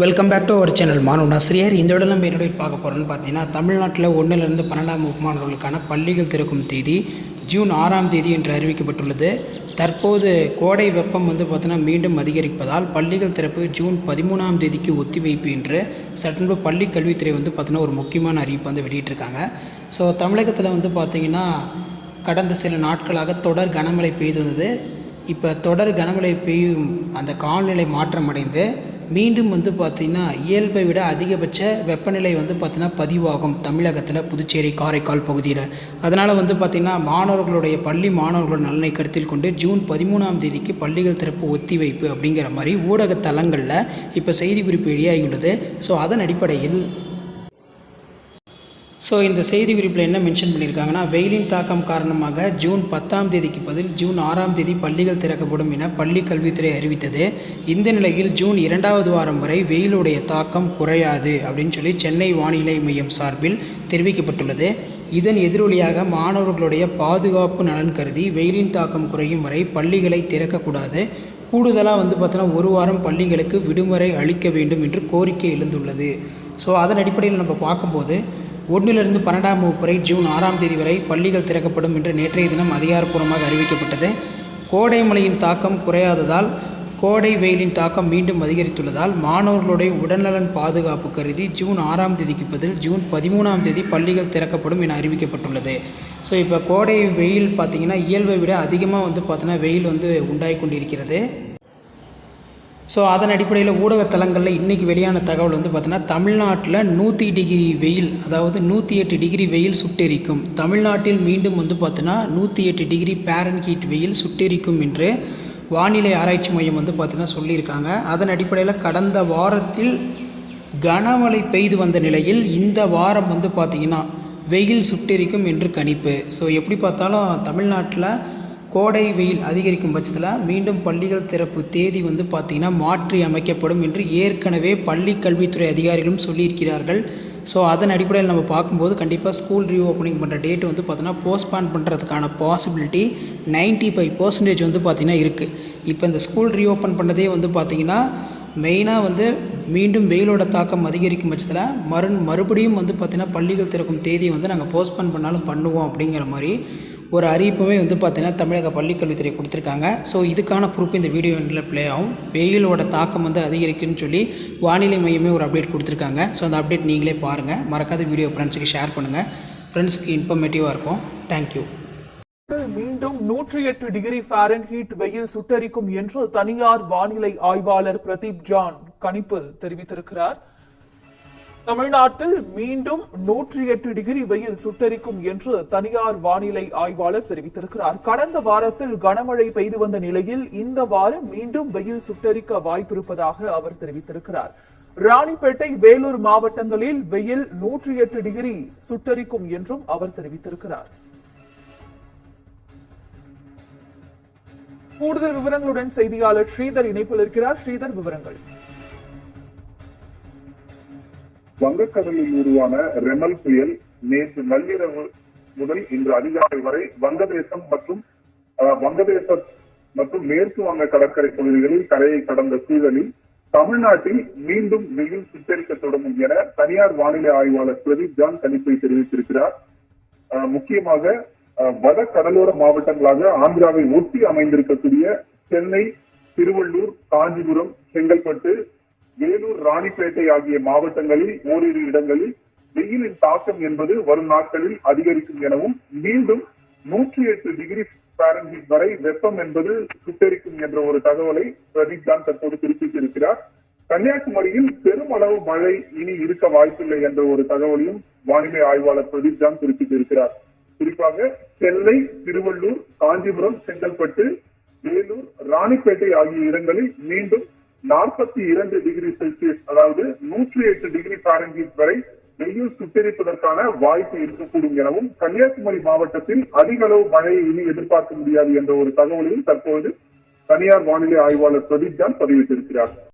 Welcome back to our channel மாணவன் ஆசிரியர் இந்த விட நம்ம என்னுடைய பார்க்க போகிறோன்னு பார்த்தீங்கன்னா தமிழ்நாட்டில் ஒன்றிலிருந்து பன்னெண்டாம் வகுப்பு மாணவர்களுக்கான பள்ளிகள் திறக்கும் தேதி ஜூன் ஆறாம் தேதி என்று அறிவிக்கப்பட்டுள்ளது. தற்போது கோடை வெப்பம் வந்து பார்த்தீங்கன்னா மீண்டும் அதிகரிப்பதால் பள்ளிகள் திறப்பு ஜூன் பதிமூணாம் தேதிக்கு ஒத்திவைப்பு என்று சட்டன்பு பள்ளி கல்வித்துறை வந்து பார்த்தீங்கன்னா ஒரு முக்கியமான அறிவிப்பு வந்து வெளியிட்டிருக்காங்க. ஸோ தமிழகத்தில் வந்து பார்த்திங்கன்னா கடந்த சில நாட்களாக தொடர் கனமழை பெய்து வந்தது. இப்போ தொடர் கனமழை பெய்யும் அந்த காலநிலை மாற்றம் அடைந்து மீண்டும் வந்து பார்த்திங்கன்னா இயல்பை விட அதிகபட்ச வெப்பநிலை வந்து பார்த்திங்கன்னா பதிவாகும் தமிழகத்தில் புதுச்சேரி காரைக்கால் பகுதியில். அதனால் வந்து பார்த்திங்கன்னா மாணவர்களுடைய பள்ளி மாணவர்களோட நலனை கருத்தில் கொண்டு ஜூன் பதிமூணாம் தேதிக்கு பள்ளிகள் திறப்பு ஒத்திவைப்பு அப்படிங்கிற மாதிரி ஊடக தளங்களில் இப்போ செய்திக்குறிப்பு வெளியாகியுள்ளது. ஸோ அதன் அடிப்படையில் ஸோ இந்த செய்தி குறிப்பில் என்ன மென்ஷன் பண்ணியிருக்காங்கன்னா வெயிலின் தாக்கம் காரணமாக ஜூன் பத்தாம் தேதிக்கு பதில் ஜூன் ஆறாம் தேதி பள்ளிகள் திறக்கப்படும் என பள்ளி கல்வித்துறை அறிவித்தது. இந்த நிலையில் ஜூன் இரண்டாவது வாரம் வரை வெயிலுடைய தாக்கம் குறையாது அப்படின்னு சொல்லி சென்னை வானிலை மையம் சார்பில் தெரிவிக்கப்பட்டுள்ளது. இதன் எதிரொலியாக மாணவர்களுடைய பாதுகாப்பு நலன் கருதி வெயிலின் தாக்கம் குறையும் வரை பள்ளிகளை திறக்கக்கூடாது. கூடுதலாக வந்து பார்த்தோன்னா ஒரு வாரம் பள்ளிகளுக்கு விடுமுறை அளிக்க வேண்டும் என்று கோரிக்கை எழுந்துள்ளது. ஸோ அதன் அடிப்படையில் நம்ம பார்க்கும்போது ஒன்றிலிருந்து பன்னெண்டாம் வகுப்பு வரை ஜூன் ஆறாம் தேதி வரை பள்ளிகள் திறக்கப்படும் என்று நேற்றைய தினம் அதிகாரப்பூர்வமாக அறிவிக்கப்பட்டது. கோடை மழையின் தாக்கம் குறையாததால் கோடை வெயிலின் தாக்கம் மீண்டும் அதிகரித்துள்ளதால் மாணவர்களுடைய உடல்நலன் பாதுகாப்பு கருதி ஜூன் ஆறாம் தேதிக்கு பதில் ஜூன் பதிமூணாம் தேதி பள்ளிகள் திறக்கப்படும் என அறிவிக்கப்பட்டுள்ளது. ஸோ இப்போ கோடை வெயில் பார்த்திங்கன்னா இயல்பை விட அதிகமாக வந்து பார்த்தீங்கன்னா வெயில் வந்து உண்டாகி கொண்டிருக்கிறது. ஸோ அதன் அடிப்படையில் ஊடகத்தலங்களில் இன்றைக்கி வெளியான தகவல் வந்து பார்த்தீங்கன்னா தமிழ்நாட்டில் நூற்றி டிகிரி வெயில் அதாவது நூற்றி எட்டு டிகிரி வெயில் சுட்டெரிக்கும். தமிழ்நாட்டில் மீண்டும் வந்து பார்த்தீங்கன்னா நூற்றி எட்டு டிகிரி பேரன்கீட் வெயில் சுட்டெரிக்கும் என்று வானிலை ஆராய்ச்சி மையம் வந்து பார்த்திங்கன்னா சொல்லியிருக்காங்க. அதன் அடிப்படையில் கடந்த வாரத்தில் கனமழை பெய்து வந்த நிலையில் இந்த வாரம் வந்து பார்த்திங்கன்னா வெயில் சுட்டெரிக்கும் என்று கணிப்பு. ஸோ எப்படி பார்த்தாலும் தமிழ்நாட்டில் கோடை வெயில் அதிகரிக்கும் பட்சத்தில் மீண்டும் பள்ளிகள் திறப்பு தேதி வந்து பார்த்திங்கன்னா மாற்றி அமைக்கப்படும் என்று ஏற்கனவே பள்ளி கல்வித்துறை அதிகாரிகளும் சொல்லியிருக்கிறார்கள். ஸோ அதன் அடிப்படையில் நம்ம பார்க்கும்போது கண்டிப்பாக ஸ்கூல் ரீஓப்பனிங் பண்ணுற டேட் வந்து பார்த்தீங்கன்னா போஸ்ட்பான் பண்ணுறதுக்கான பாசிபிலிட்டி நைன்ட்டி ஃபைவ் பர்சன்டேஜ் வந்து பார்த்திங்கன்னா இருக்குது இப்போ இந்த ஸ்கூல் ரீஓப்பன் பண்ணதே வந்து பார்த்திங்கன்னா மெயினாக வந்து மீண்டும் வெயிலோட தாக்கம் அதிகரிக்கும் பட்சத்தில் மறு மறுபடியும் வந்து பார்த்திங்கன்னா பள்ளிகள் திறக்கும் தேதியை வந்து நாங்கள் போஸ்ட்பான் பண்ணாலும் பண்ணுவோம் அப்படிங்கிற மாதிரி ஒரு அறிவிப்புமே வந்து பார்த்திங்கன்னா தமிழக பள்ளிக்கல்வித்துறை கொடுத்துருக்காங்க. ஸோ இதுக்கான ப்ரூஃப் இந்த வீடியோ எண்டில் ப்ளே ஆகும். வெயிலோட தாக்கம் வந்து அதிகரிக்குன்னு சொல்லி வானிலை மையமே ஒரு அப்டேட் கொடுத்துருக்காங்க. ஸோ அந்த அப்டேட் நீங்களே பாருங்கள் மறக்காத வீடியோ ஃப்ரெண்ட்ஸுக்கு ஷேர் பண்ணுங்கள் ஃப்ரெண்ட்ஸ்க்கு இன்ஃபர்மேட்டிவாக இருக்கும். தேங்க்யூ மீண்டும் நூற்றி எட்டு டிகிரி ஃபாரன்ஹீட் வெயில் சுட்டரிக்கும் என்று தனியார் வானிலை ஆய்வாளர் பிரதீப் ஜான் கணிப்பு தெரிவித்திருக்கிறார். தமிழ்நாட்டில் மீண்டும் நூற்றி எட்டு டிகிரி வெயில் சுட்டரிக்கும் என்று தனியார் வானிலை ஆய்வாளர் தெரிவித்திருக்கிறார். கடந்த வாரத்தில் கனமழை பெய்து வந்த நிலையில் இந்த வாரம் மீண்டும் வெயில் சுட்டரிக்க வாய்ப்பிருப்பதாக அவர் தெரிவித்திருக்கிறார். ராணிப்பேட்டை வேலூர் மாவட்டங்களில் வெயில் நூற்றி எட்டு டிகிரி சுட்டரிக்கும் என்றும் அவர் தெரிவித்திருக்கிறார். கூடுதல் விவரங்களுடன் செய்தியாளர் ஸ்ரீதர் இணைப்பில் இருக்கிறார். ஸ்ரீதர் விவரங்கள். வங்கக்கடலில் உருவான ரெமல் புயல் நேற்று நள்ளிரவு முதல் இன்று அதிகாலை வரை வங்கதேசம் மற்றும் வங்கதேச மற்றும் மேற்கு வங்க கடற்கரை பகுதிகளில் கரையை கடந்த சூழலில் தமிழ்நாட்டில் மீண்டும் வெயில் சுட்டரிக்க தொடங்கும் என தனியார் வானிலை ஆய்வாளர் பிரதீப் ஜான் கணிப்பை தெரிவித்திருக்கிறார். முக்கியமாக அஹ், வட கடலோர மாவட்டங்களாக ஆந்திராவை ஒட்டி அமைந்திருக்கக்கூடிய சென்னை திருவள்ளூர் காஞ்சிபுரம் செங்கல்பட்டு வேலூர் ராணிப்பேட்டை ஆகிய மாவட்டங்களில் ஓரிரு இடங்களில் வெயிலின் தாக்கம் என்பது வரும் நாட்களில் அதிகரிக்கும் எனவும் மீண்டும் நூற்றி எட்டு டிகிரி பாரன்ஹீட் வரை வெப்பம் என்பது சுட்டரிக்கும் என்ற ஒரு தகவலை பிரதீப் தான் தற்போது குறிப்பிட்டிருக்கிறார். கன்னியாகுமரியில் பெருமளவு மழை இனி இருக்க வாய்ப்பில்லை என்ற ஒரு தகவலையும் வானிலை ஆய்வாளர் பிரதீப் தான் குறிப்பிட்டிருக்கிறார். குறிப்பாக சென்னை திருவள்ளூர் காஞ்சிபுரம் செங்கல்பட்டு வேலூர் ராணிப்பேட்டை ஆகிய இடங்களில் மீண்டும் நாற்பத்தி இரண்டு டிகிரி செல்சியஸ் அதாவது நூற்றி எட்டு டிகிரி பாரன்ஹீட் வரை வெயில் சுட்டரிப்பதற்கான வாய்ப்பு இருக்கக்கூடும் எனவும் கன்னியாகுமரி மாவட்டத்தில் அதிக அளவு மழையை இனி எதிர்பார்க்க முடியாது என்ற ஒரு தகவலையும் தற்போது தனியார் வானிலை ஆய்வாளர் பிரதீப் தான் பதிவிட்டிருக்கிறார்.